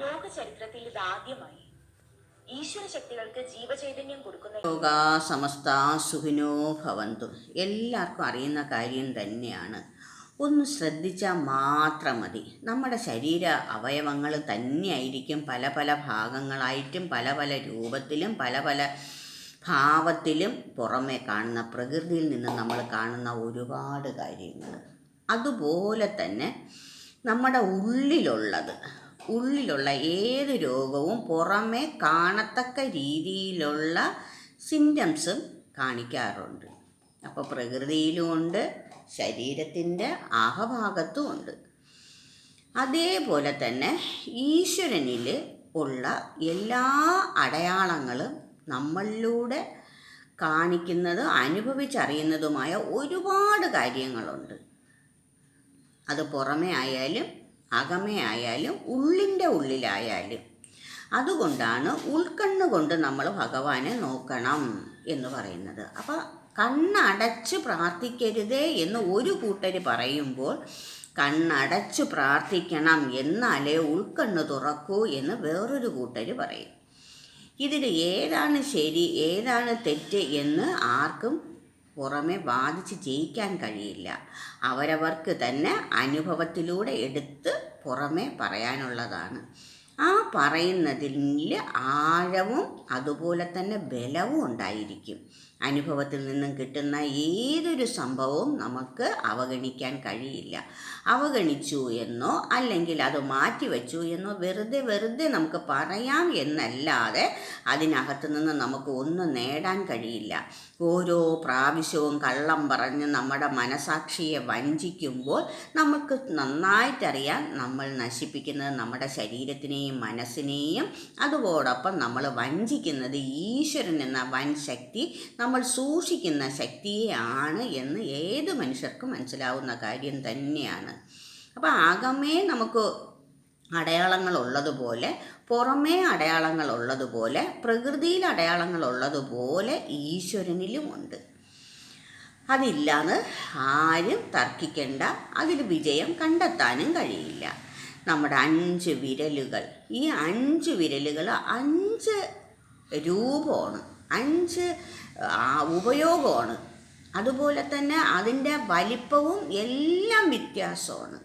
ലോക ചരിത്രത്തിൽ ഇത് ഈശ്വര ശക്തികൾക്ക് ജീവചൈതന്യം കൊടുക്കുന്ന ലോക സമസ്ത സുഖിനോ ഭവന്തു. എല്ലാവർക്കും അറിയുന്ന കാര്യം തന്നെയാണ്. ഒന്ന് ശ്രദ്ധിച്ചാൽ മാത്രം മതി. നമ്മുടെ ശരീര അവയവങ്ങൾ തന്നെയായിരിക്കും പല പല ഭാഗങ്ങളായിട്ടും പല പല രൂപത്തിലും പല പല ഭാവത്തിലും പുറമെ കാണുന്ന പ്രകൃതിയിൽ നിന്ന് നമ്മൾ കാണുന്ന ഒരുപാട് കാര്യങ്ങൾ. അതുപോലെ തന്നെ നമ്മുടെ ഉള്ളിലുള്ളത് ഉള്ളിലുള്ള ഏത് രോഗവും പുറമേ കാണത്തക്ക രീതിയിലുള്ള സിംറ്റംസും കാണിക്കാറുണ്ട്. അപ്പോൾ പ്രകൃതിയിലും ഉണ്ട് ശരീരത്തിന്റെ ആഹഭാഗത്തും ഉണ്ട്. അതേപോലെ തന്നെ ഈശ്വരനിൽ ഉള്ള എല്ലാ അടയാളങ്ങളും നമ്മളിലൂടെ കാണിക്കുന്നത് അനുഭവിച്ചറിയുന്നതുമായ ഒരുപാട് കാര്യങ്ങളുണ്ട്. അത് പുറമേ ആയാലും അകമേ ആയാലും ഉള്ളിന്റെ ഉള്ളിലായാലും. അതുകൊണ്ടാണ് ഉൾക്കണ്ണ് കൊണ്ട് നമ്മൾ ഭഗവാനെ നോക്കണം എന്ന് പറയുന്നത്. അപ്പോൾ കണ്ണടച്ച് പ്രാർത്ഥിക്കരുതേ എന്ന് ഒരു കൂട്ടർ പറയുമ്പോൾ കണ്ണടച്ച് പ്രാർത്ഥിക്കണം എന്നാലേ ഉൾക്കണ്ണ് തുറക്കൂ എന്ന് വേറൊരു കൂട്ടർ പറയും. ഇതിൽ ഏതാണ് ശരി ഏതാണ് തെറ്റ് എന്ന് ആർക്കും പുറമെ വാദിച്ച് ജയിക്കാൻ കഴിയില്ല. അവരവർക്ക് തന്നെ അനുഭവത്തിലൂടെ എടുത്ത് പുറമെ പറയാനുള്ളതാണ്. ആ പറയുന്നതിൽ ആഴവും അതുപോലെ തന്നെ ബലവും ഉണ്ടായിരിക്കും. അനുഭവത്തിൽ നിന്നും കിട്ടുന്ന ഏതൊരു സംഭവവും നമുക്ക് അവഗണിക്കാൻ കഴിയില്ല. അവഗണിച്ചു എന്നോ അല്ലെങ്കിൽ അത് മാറ്റിവെച്ചു എന്നോ വെറുതെ വെറുതെ നമുക്ക് പറയാം എന്നല്ലാതെ അതിനകത്ത് നിന്ന് നമുക്ക് ഒന്നും നേടാൻ കഴിയില്ല. ഓരോ പ്രാവശ്യവും കള്ളം പറഞ്ഞ് നമ്മുടെ മനസാക്ഷിയെ വഞ്ചിക്കുമ്പോൾ നമുക്ക് നന്നായിട്ടറിയാം നമ്മൾ നശിപ്പിക്കുന്നത് നമ്മുടെ ശരീരത്തിനെയും മനസ്സിനെയും. അതോടൊപ്പം നമ്മൾ വഞ്ചിക്കുന്നത് ഈശ്വരൻ എന്ന വൻ ശക്തി നമ്മൾ സൂക്ഷിക്കുന്ന ശക്തിയെയാണ് എന്ന് ഏത് മനുഷ്യർക്കും മനസ്സിലാവുന്ന കാര്യം തന്നെയാണ്. അപ്പോൾ ആകമേ നമുക്ക് അടയാളങ്ങൾ ഉള്ളതുപോലെ പുറമേ അടയാളങ്ങൾ ഉള്ളതുപോലെ പ്രകൃതിയിൽ അടയാളങ്ങൾ ഉള്ളതുപോലെ ഈശ്വരനിലും ഉണ്ട്. അതില്ലാന്ന് ആരും തർക്കിക്കേണ്ട അതിൽ വിജയം കണ്ടെത്താനും കഴിയില്ല. നമ്മുടെ അഞ്ച് വിരലുകൾ ഈ അഞ്ച് വിരലുകൾ അഞ്ച് രൂപമാണ് അഞ്ച് ഉപയോഗമാണ്. അതുപോലെ തന്നെ അതിന്റെ വലിപ്പവും എല്ലാം വ്യത്യാസമാണ്.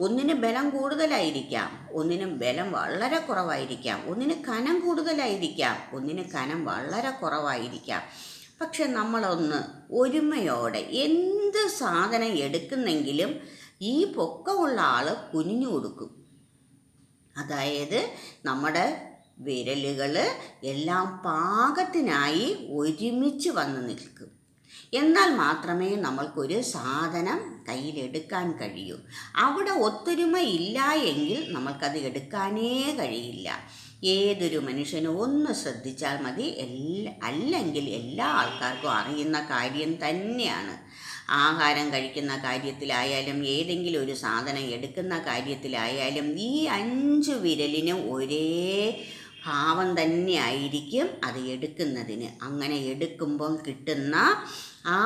ഒന്നിന് ബലം കൂടുതലായിരിക്കാം ഒന്നിന് ബലം വളരെ കുറവായിരിക്കാം ഒന്നിന് കനം കൂടുതലായിരിക്കാം ഒന്നിന് കനം വളരെ കുറവായിരിക്കാം. പക്ഷെ നമ്മളൊന്ന് ഒരുമയോടെ എന്ത് സാധനം എടുക്കുന്നെങ്കിലും ഈ പൊക്കമുള്ള ആൾ കുനിഞ്ഞു കൊടുക്കും. അതായത് നമ്മുടെ വിരലുകൾ എല്ലാം പാകത്തിനായി ഒരുമിച്ച് വന്ന് നിൽക്കും. എന്നാൽ മാത്രമേ നമ്മൾക്കൊരു സാധനം കയ്യിലെടുക്കാൻ കഴിയൂ. അവിടെ ഒത്തൊരുമ ഇല്ല എങ്കിൽ നമ്മൾക്കത് എടുക്കാനേ കഴിയില്ല. ഏതൊരു മനുഷ്യനും ഒന്ന് ശ്രദ്ധിച്ചാൽ മതി. അല്ലെങ്കിൽ എല്ലാ ആൾക്കാർക്കും അറിയുന്ന കാര്യം തന്നെയാണ്. ആഹാരം കഴിക്കുന്ന കാര്യത്തിലായാലും ഏതെങ്കിലും ഒരു സാധനം എടുക്കുന്ന കാര്യത്തിലായാലും ഈ അഞ്ച് വിരലിനും ഒരേ ഭാവം തന്നെയായിരിക്കും അത് എടുക്കുന്നതിന്. അങ്ങനെ എടുക്കുമ്പം കിട്ടുന്ന ആ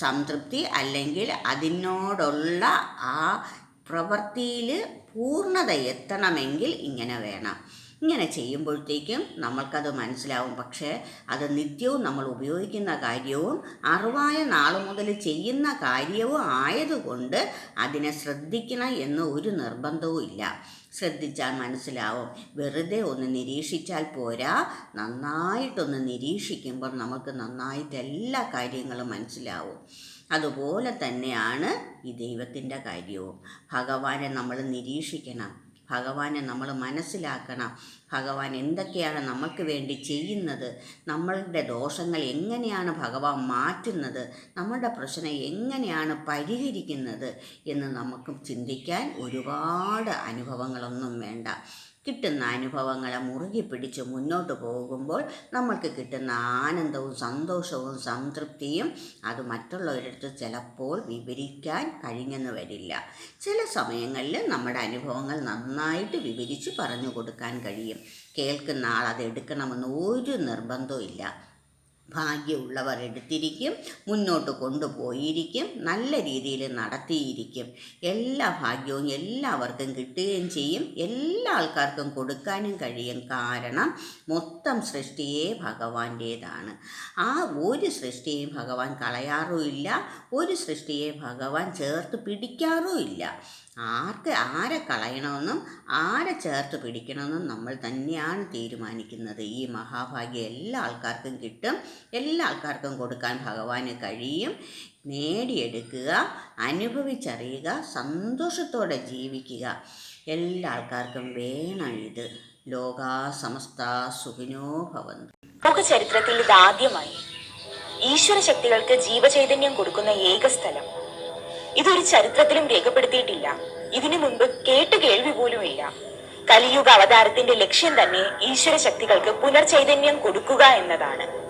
സംതൃപ്തി അല്ലെങ്കിൽ അതിനോടുള്ള ആ പ്രവൃത്തിയിൽ പൂർണത എത്തണമെങ്കിൽ ഇങ്ങനെ വേണം. ഇങ്ങനെ ചെയ്യുമ്പോഴത്തേക്കും നമ്മൾക്കത് മനസ്സിലാവും. പക്ഷേ അത് നിത്യവും നമ്മൾ ഉപയോഗിക്കുന്ന കാര്യവും അറിവായ നാൾ മുതൽ ചെയ്യുന്ന കാര്യവും ആയതുകൊണ്ട് അതിനെ ശ്രദ്ധിക്കണം എന്ന് ഒരു നിർബന്ധവും ഇല്ല. ശ്രദ്ധിച്ചാൽ മനസ്സിലാവും. വെറുതെ ഒന്ന് നിരീക്ഷിച്ചാൽ പോരാ. നന്നായിട്ടൊന്ന് നിരീക്ഷിക്കുമ്പോൾ നമുക്ക് നന്നായിട്ട് എല്ലാ കാര്യങ്ങളും മനസ്സിലാവും. അതുപോലെ തന്നെയാണ് ഈ ദൈവത്തിന്റെ കാര്യവും. ഭഗവാനെ നമ്മൾ നിരീക്ഷിക്കണം. ഭഗവാനെ നമ്മൾ മനസ്സിലാക്കണം. ഭഗവാൻ എന്തൊക്കെയാണ് നമുക്ക് വേണ്ടി ചെയ്യുന്നത്? നമ്മളുടെ ദോഷങ്ങൾ എങ്ങനെയാണ് ഭഗവാൻ മാറ്റുന്നത്? നമ്മളുടെ പ്രശ്നം എങ്ങനെയാണ് പരിഹരിക്കുന്നത്? എന്ന് നമുക്ക് ചിന്തിക്കാൻ ഒരുപാട് അനുഭവങ്ങളൊന്നും വേണ്ട. കിട്ടുന്ന അനുഭവങ്ങളെ മുറുകി പിടിച്ച് മുന്നോട്ട് പോകുമ്പോൾ നമ്മൾക്ക് കിട്ടുന്ന ആനന്ദവും സന്തോഷവും സംതൃപ്തിയും അത് മറ്റുള്ളവരടുത്ത് ചിലപ്പോൾ വിവരിക്കാൻ കഴിഞ്ഞെന്ന് വരില്ല. ചില സമയങ്ങളിൽ നമ്മുടെ അനുഭവങ്ങൾ നന്നായിട്ട് വിവരിച്ച് പറഞ്ഞു കൊടുക്കാൻ കഴിയും. കേൾക്കുന്ന ആൾ അത് എടുക്കണമെന്ന് ഒരു നിർബന്ധവും ഇല്ല ഭാഗ്യമുള്ളവർ എടുത്തിരിക്കും മുന്നോട്ട് കൊണ്ടുപോയിരിക്കും നല്ല രീതിയിൽ നടത്തിയിരിക്കും. എല്ലാ ഭാഗ്യവും എല്ലാവർക്കും കിട്ടുകയും ചെയ്യും. എല്ലാ ആൾക്കാർക്കും കൊടുക്കാനും കഴിയും. കാരണം മൊത്തം സൃഷ്ടിയെ ഭഗവാന്റേതാണ്. ആ ഒരു സൃഷ്ടിയെയും ഭഗവാൻ കളയാറുമില്ല ഒരു സൃഷ്ടിയെ ഭഗവാൻ ചേർത്ത് പിടിക്കാറുമില്ല ആർക്ക് ആരെ കളയണമെന്നും ആരെ ചേർത്ത് പിടിക്കണമെന്നും നമ്മൾ തന്നെയാണ് തീരുമാനിക്കുന്നത്. ഈ മഹാഭാഗ്യം എല്ലാ ആൾക്കാർക്കും കിട്ടും. എല്ലാ ആൾക്കാർക്കും കൊടുക്കാൻ ഭഗവാന് കഴിയും. നേടിയെടുക്കുക അനുഭവിച്ചറിയുക സന്തോഷത്തോടെ ജീവിക്കുക. എല്ലാ ആൾക്കാർക്കും വേണം ഇത്. ലോകാ സമസ്ത സുഖിനോ ഭവന്തു. ലോക ചരിത്രത്തിൽ ഇതാദ്യമായി ഈശ്വര ശക്തികൾക്ക് ജീവചൈതന്യം കൊടുക്കുന്ന ഏക സ്ഥലം. ഇതൊരു ചരിത്രത്തിലും രേഖപ്പെടുത്തിയിട്ടില്ല. ഇതിനു മുൻപ് കേട്ട് കേൾവി പോലുമില്ല കലിയുഗ അവതാരത്തിന്റെ ലക്ഷ്യം തന്നെ ഈശ്വര ശക്തികൾക്ക് പുനർചൈതന്യം കൊടുക്കുക എന്നതാണ്.